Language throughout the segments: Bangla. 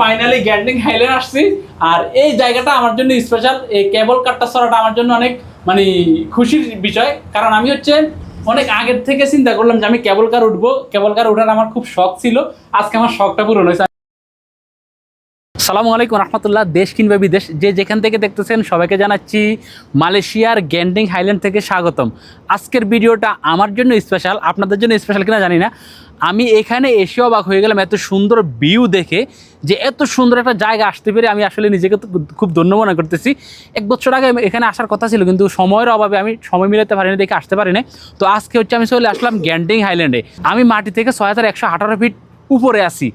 ফাইনালি গ্যান্ডিং হাইলে আসছি। আর এই জায়গাটা আমার জন্য স্পেশাল এই কেবল কাটটা সরাটা আমার জন্য অনেক মানে খুশির বিষয়। কারণ আমি হচ্ছে অনেক আগের থেকে চিন্তা করলাম যে আমি কেবল কার উঠবো। কেবল কার উঠার আমার খুব শখ ছিল। আজকে আমার শখটা পূরণ হয়েছে। সালামু আলাইকুম রহমতুল্লাহ। দেশ কিংবা বিদেশ, যে যেখান থেকে দেখতেছেন সবাইকে জানাচ্ছি মালয়েশিয়ার গ্যান্ডিং হাইল্যান্ড থেকে স্বাগতম। আজকের ভিডিওটা আমার জন্য স্পেশাল আপনাদের জন্য স্পেশাল কিনা জানি না। আমি এখানে এসে অবাক হয়ে গেলাম এত সুন্দর ভিউ দেখে যে এত সুন্দর একটা জায়গা আসতে পেরে আমি আসলে নিজেকে তো খুব ধন্য মনে করতেছি। এক বছর আগে এখানে আসার কথা ছিল, কিন্তু সময়ের অভাবে আমি সময় মিলাতে পারিনি, দেখে আসতে পারিনি। তো আজকে হচ্ছে আমি চলে আসলাম গ্যান্ডিং হাইল্যান্ডে। আমি মাটি থেকে ছয় হাজার একশো আঠারো ফিট উপরে আছি।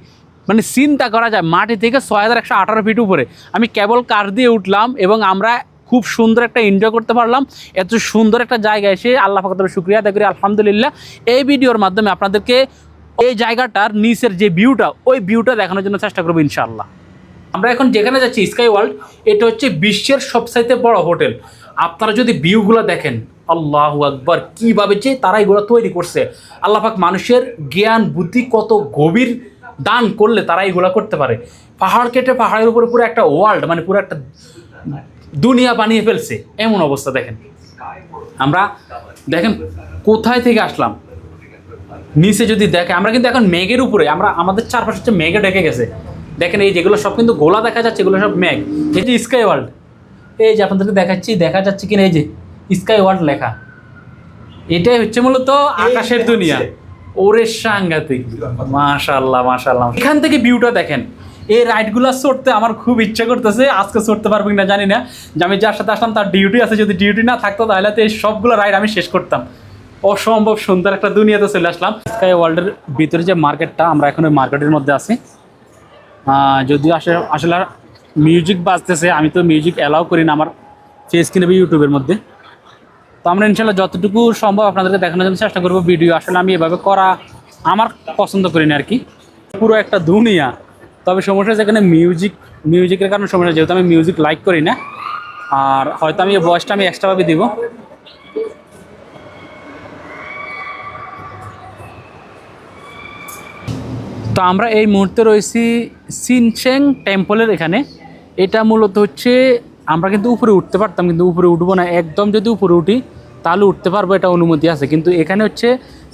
মানে চিন্তা করা যায়, মাটি থেকে ছয় হাজার একশো আঠারো ফিট উপরে। আমি কেবল কার দিয়ে উঠলাম এবং আমরা খুব সুন্দর একটা এনজয় করতে পারলাম। এত সুন্দর একটা জায়গা এসে আল্লাহ ফাকতের শুক্রিয়া আদায় করি, আলহামদুলিল্লাহ। এই ভিডিওর মাধ্যমে আপনাদেরকে এই জায়গাটার নিচের যে ভিউটা ওই ভিউটা দেখানোর জন্য চেষ্টা করব ইনশাআল্লাহ। আমরা এখন যেখানে যাচ্ছি স্কাই ওয়ার্ল্ড এটা হচ্ছে বিশ্বের সবচাইতে বড় হোটেল। আপনারা যদি ভিউগুলো দেখেন, আল্লাহ আকবর, কীভাবে যে তারা এগুলো তৈরি করছে। আল্লাহ পাক মানুষের জ্ঞান, বুদ্ধি কত গভীর। দান করলে তারা এগুলো করতে পারে। পাহাড় কেটে পাহাড়ের উপরে পুরো একটা ওয়ার্ল্ড মানে পুরো একটা দুনিয়া বানিয়ে ফেলছে। এমন অবস্থা দেখেন। আমরা দেখেন কোথায় থেকে আসলাম? নিচে যদি দেখে আমরা কিন্তু এখন মেঘের উপরে আমরা আমাদের চারপাশে হচ্ছে মেঘে ডেকে গেছে। দেখেন এই যেগুলো সব কিন্তু গোলা দেখা যাচ্ছে এগুলো সব মেঘ। এই যে স্কাই ওয়ার্ল্ড এই যে আপনাদেরকে দেখাচ্ছি দেখা যাচ্ছে কিনা এই যে স্কাই ওয়ার্ল্ড লেখা। এটাই হচ্ছে মূলত আকাশের দুনিয়া। ওরে সাংঘাতিক। মাশাল্লাহ মাশাল্লাহ এখান থেকে ভিউটা দেখেন। এই রাইডগুলো চড়তে আমার খুব ইচ্ছা করতেছে, আজকে চড়তে পারব কিনা জানি না। যে আমি যার সাথে আসলাম, তার ডিউটি আছে, যদি ডিউটি না থাকতো, তাহলে তো এই সবগুলো রাইড আমি শেষ করতাম। অসম্ভব সুন্দর একটা দুনিয়াতে চলে আসলাম। স্কাই ওয়ার্ল্ডের ভিতরে যে মার্কেটটা আমরা এখন ওই মার্কেটের মধ্যে আছি। যদিও আসলে আসলে মিউজিক বাজতেছে, আমি তো মিউজিক অ্যালাউ করি না আমার ফেস কিনেবে ইউটিউবের মধ্যে। আমরা ইনশাল্লাহ যতটুকু সম্ভব আপনাদেরকে দেখানোর জন্য চেষ্টা করব ভিডিও। আসলে আমি এভাবে করা আমার পছন্দ করি না আর কি। পুরো একটা দুনিয়া। তবে সমস্যা যেখানে মিউজিক মিউজিকের কারণে সমস্যা, যেহেতু আমি মিউজিক লাইক করি না, আর হয়তো আমি এই ভয়েসটা আমি এক্সট্রাভাবে দিব। তো আমরা এই মুহূর্তে রয়েছি সিনচেং টেম্পলের এখানে। এটা মূলত হচ্ছে, আমরা কিন্তু উপরে উঠতে পারতাম, কিন্তু উপরে উঠবো না। একদম যদি উপরে উঠি তাহলে উঠতে পারব এটা অনুমতি আছে। কিন্তু এখানে হচ্ছে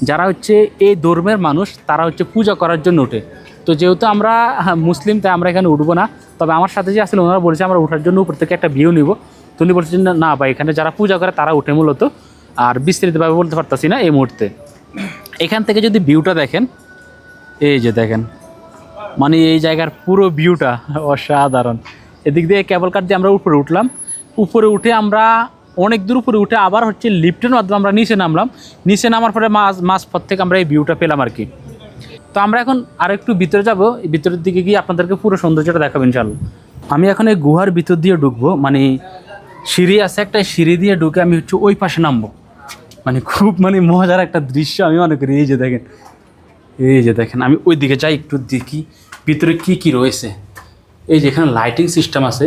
যারা হচ্ছে এই ধর্মের মানুষ, তারা হচ্ছে পূজা করার জন্য ওঠে। তো যেহেতু আমরা মুসলিম, তাই আমরা এখানে উঠবো না। তবে আমার সাথে যে আসলে ওনারা বলেছে আমরা ওঠার জন্য উপর থেকে একটা ভিউ নিব। তো উনি বলছেন না বা এখানে যারা পূজা করে, তারা উঠে মূলত। আর বিস্তারিতভাবে বলতে পারতাছি না এই মুহূর্তে। এখান থেকে যদি ভিউটা দেখেন, এই যে দেখেন মানে এই জায়গার পুরো ভিউটা অসাধারণ। এদিক দিয়ে কেবল কার দিয়ে আমরা উপরে উঠলাম। উপরে উঠে আমরা অনেক দূর উপরে উঠে আবার হচ্ছে লিফটের মাধ্যমে আমরা নিচে নামলাম। নিচে নামার পরে মাঝ মাঝ পথ থেকে আমরা এই ভিউটা পেলাম আর কি। তো আমরা এখন আর একটু ভিতরে যাব। ভিতরের দিকে গিয়ে আপনাদেরকে পুরো সৌন্দর্যটা দেখাবো ইনশাল্লাহ আমি এখন এই গুহার ভিতর দিয়ে ঢুকবো। মানে সিঁড়ি আছে, একটা সিঁড়ি দিয়ে ঢুকে আমি হচ্ছে ওই পাশে নামবো। মানে খুব মানে মজার একটা দৃশ্য আমি মনে করি। এই যে দেখেন, এই যে দেখেন, আমি ওই দিকে যাই একটু দেখি ভিতরে কি কি রয়েছে। এই যেখানে লাইটিং সিস্টেম আছে।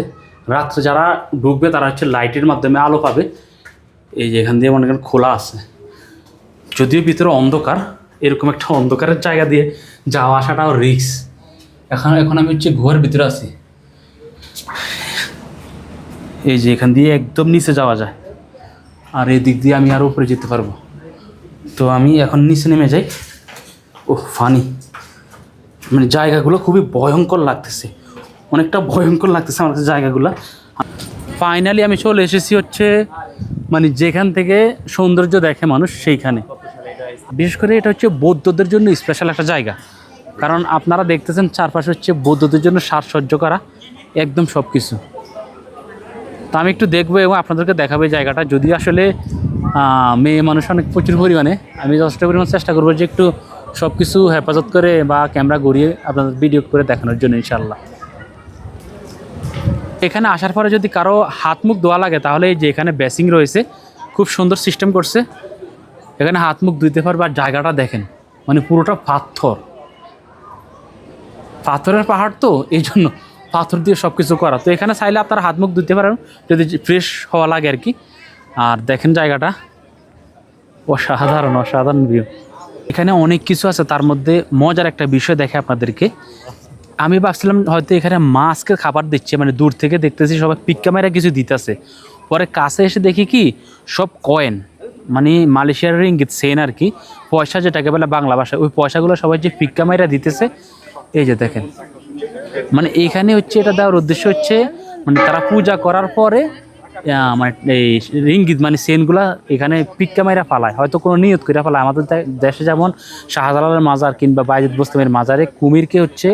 রাত্রে যারা ঢুকবে, তারা হচ্ছে লাইটের মাধ্যমে আলো পাবে। এই যে এখান দিয়ে মনে করেন খোলা আছে। যদিও ভিতরে অন্ধকার, এরকম একটা অন্ধকারের জায়গা দিয়ে যাওয়া আসাটাও রিক্স এখন এখন আমি হচ্ছে গুহার ভিতরে আছি। এই যে এখান দিয়ে একদম নিচে যাওয়া যায়। আর এই দিক দিয়ে আমি আরও উপরে যেতে পারব। তো আমি এখন নিচে নেমে যাই। ও ফানি মানে জায়গাগুলো খুবই ভয়ঙ্কর লাগতেছে। অনেকটা ভয়ঙ্কর লাগতেছে আমার কাছে জায়গাগুলো। ফাইনালি আমি চলে এসেছি হচ্ছে মানে যেখান থেকে সৌন্দর্য দেখে মানুষ সেইখানে। বিশেষ করে এটা হচ্ছে বৌদ্ধদের জন্য স্পেশাল একটা জায়গা। কারণ আপনারা দেখতেছেন চারপাশে হচ্ছে বৌদ্ধদের জন্য সাজসজ্জ করা একদম সব কিছু তো আমি একটু দেখব এবং আপনাদেরকে দেখাবো জায়গাটা। যদি আসলে মেয়ে মানুষ অনেক প্রচুর পরিমাণে, আমি যথেষ্ট পরিমাণ চেষ্টা করব যে একটু সব কিছু হেফাজত করে বা ক্যামেরা গড়িয়ে আপনাদের ভিডিও করে দেখানোর জন্য ইনশাল্লাহ এখানে আসার পরে যদি কারও হাত মুখ ধোয়া লাগে, তাহলে এই যে এখানে বেসিং রয়েছে, খুব সুন্দর সিস্টেম করছে। এখানে হাত মুখ ধুইতে পারবে আর জায়গাটা দেখেন মানে পুরোটা পাথর। পাথরের পাহাড় তো, এই জন্য পাথর দিয়ে সব কিছু করা। তো এখানে চাইলে আপনারা হাত মুখ ধুতে পারেন, যদি ফ্রেশ হওয়া লাগে আর কি। আর দেখেন জায়গাটা, অসাধারণ অসাধারণ ভিউ এখানে অনেক কিছু আছে, তার মধ্যে মজার একটা বিষয় দেখে আপনাদেরকে। আমি ভাবছিলাম হয়তো এখানে মাছকে খাবার দিচ্ছে মানে দূর থেকে দেখতেছি সবাই পিক ক্যামেরা কিছু দিতেছে। পরে কাছে এসে দেখি কি, সব কয়েন মানে মালয়েশিয়ার ইঙ্গিত সেন আর কি, পয়সা যেটাকে বলে বাংলা ভাষায়, ওই পয়সাগুলো সবাই যে পিক্কা মাইরা দিতেছে, এই যে দেখেন। মানে এখানে হচ্ছে এটা দেওয়ার উদ্দেশ্য হচ্ছে মানে তারা পূজা করার পরে মানে এই রিঙ্গিত মানে সেনগুলা এখানে পিক্কা মাইরা ফালায়। হয়তো কোনো নিয়ত করে ফালায়। আমাদের দেশে যেমন শাহজালালের মাজার কিংবা বাইজিদ বোস্তামের মাজারে কুমিরকে হচ্ছে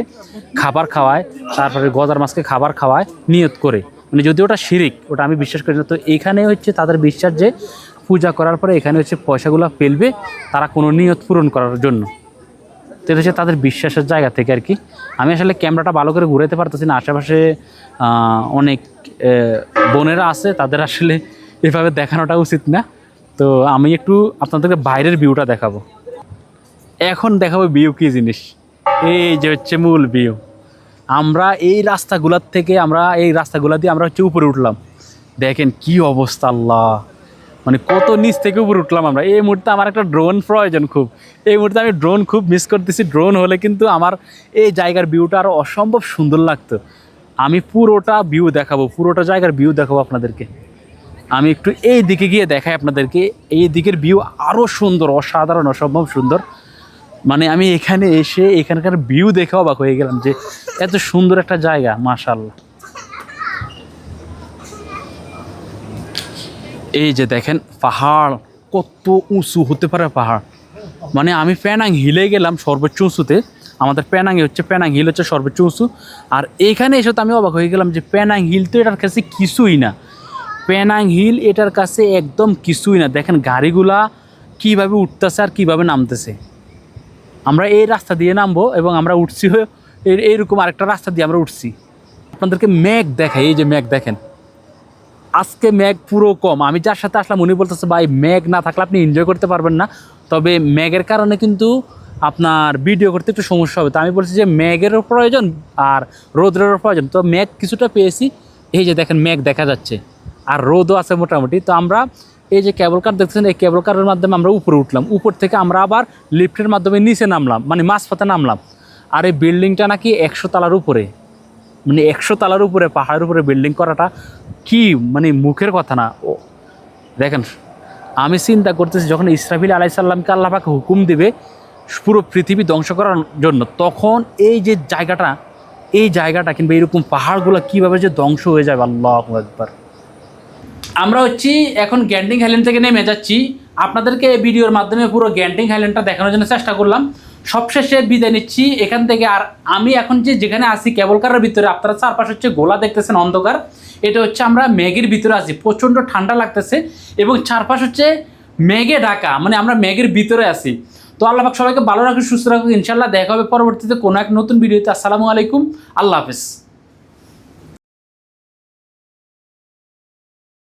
খাবার খাওয়ায়, তারপরে গজার মাছকে খাবার খাওয়ায় নিয়ত করে। মানে যদি ওটা শিরিক, ওটা আমি বিশ্বাস করি না। তো এখানে হচ্ছে তাদের বিশ্বাস যে পূজা করার পরে এখানে হচ্ছে পয়সাগুলো ফেলবে, তারা কোনো নিয়ত পূরণ করার জন্য। তো এটা হচ্ছে তাদের বিশ্বাসের জায়গা থেকে আর কি। আমি আসলে ক্যামেরাটা ভালো করে ঘুরাতে পারতেছি না। আশেপাশে অনেক বোনেরা আছে, তাদের আসলে এভাবে দেখানোটা উচিত না। তো আমি একটু আপনাদেরকে বাইরের ভিউটা দেখাবো। এখন দেখাবো ভিউ কী জিনিস। এই যে হচ্ছে মূল ভিউ আমরা এই রাস্তাগুলোর থেকে, আমরা এই রাস্তাগুলা দিয়ে আমরা হচ্ছে উপরে উঠলাম। দেখেন কি অবস্থা, আল্লাহ। মানে কত নিচ থেকে উপরে উঠলাম আমরা। এই মুহূর্তে আমার একটা ড্রোন প্রয়োজন খুব। এই মুহূর্তে আমি ড্রোন খুব মিস করতেছি। ড্রোন হলে কিন্তু আমার এই জায়গার ভিউটা আরও অসম্ভব সুন্দর লাগতো। আমি পুরোটা ভিউ দেখাবো, পুরোটা জায়গার ভিউ দেখাবো আপনাদেরকে। আমি একটু এই দিকে গিয়ে দেখাই আপনাদেরকে। এই দিকের ভিউ আরও সুন্দর, অসাধারণ, অসম্ভব সুন্দর। মানে আমি এখানে এসে এখানকার ভিউ দেখে অবাক হয়ে গেলাম যে এত সুন্দর একটা জায়গা মাশাল্লাহ এই যে দেখেন, পাহাড় কত উঁচু হতে পারে পাহাড়। মানে আমি প্যানাং হিলে গেলাম সর্বোচ্চ উঁচুতে। আমাদের প্যানাঙে হচ্ছে প্যানাং হিল হচ্ছে সর্বোচ্চ উঁচু। আর এখানে এসে তো আমি অবাক হয়ে গেলাম যে প্যানাং হিল তো এটার কাছে কিছুই না। প্যানাং হিল এটার কাছে একদম কিছুই না। দেখেন গাড়িগুলা কীভাবে উঠতেছে আর কীভাবে নামতেছে। আমরা এই রাস্তা দিয়ে নামবো এবং আমরা উঠছি এইরকম আরেকটা রাস্তা দিয়ে আমরা উঠছি। আপনাদেরকে ম্যাগ দেখাই, এই যে ম্যাগ দেখেন। আজকে ম্যাগ পুরো কম। আমি যার সাথে আসলাম, উনি বলতেছে, ভাই ম্যাগ না থাকলে আপনি এনজয় করতে পারবেন না। তবে ম্যাগের কারণে কিন্তু আপনার ভিডিও করতে একটু সমস্যা হবে। তো আমি বলছি যে ম্যাগেরও প্রয়োজন আর রোদ্রেরও প্রয়োজন। তো ম্যাগ কিছুটা পেয়েছি। এই যে দেখেন ম্যাগ দেখা যাচ্ছে। আর রোদও আছে মোটামুটি। তো আমরা এই যে কেবল কার দেখছেন এই কেবল কারের মাধ্যমে আমরা উপরে উঠলাম। উপর থেকে আমরা আবার লিফটের মাধ্যমে নিচে নামলাম মানে মাঝপথে নামলাম। আর এই বিল্ডিংটা নাকি একশো তালার উপরে। মানে একশো তালার উপরে, পাহাড়ের উপরে বিল্ডিং করাটা কি মানে মুখের কথা না? ও, দেখেন, আমি চিন্তা করতেছি যখন ইসরাফিল আলাইসাল্লামকে আল্লাহ পাকে হুকুম দিবে পুরো পৃথিবী ধ্বংস করার জন্য, তখন এই যে জায়গাটা, এই জায়গাটা কিংবা এরকম পাহাড়গুলো কীভাবে যে ধ্বংস হয়ে যাবে, আল্লাহ একবার আমরা হচ্ছি এখন গ্যান্ডিং হাইল্যান্ড থেকে নেমে যাচ্ছি। আপনাদেরকে এই ভিডিওর মাধ্যমে পুরো গ্যান্ডিং হাইল্যান্ডটা দেখানোর জন্য চেষ্টা করলাম। সবশেষে বিদায় নিচ্ছি। এখান থেকে আর আমি এখন যে যেখানে আসি কেবল কারের ভিতরে, আপনারা চারপাশ হচ্ছে গোলা দেখতেছেন অন্ধকার। এটা হচ্ছে আমরা মেঘের ভিতরে আছি, প্রচণ্ড ঠান্ডা লাগতেছে এবং চারপাশ হচ্ছে মেঘে ঢাকা মানে আমরা মেঘের ভিতরে আছি। তো আল্লাহ সবাইকে ভালো রাখুন সুস্থ রাখুন ইনশাল্লাহ দেখা হবে পরবর্তীতে কোনো এক নতুন ভিডিওতে। আসসালামু আলাইকুম, আল্লাহ হাফিজ।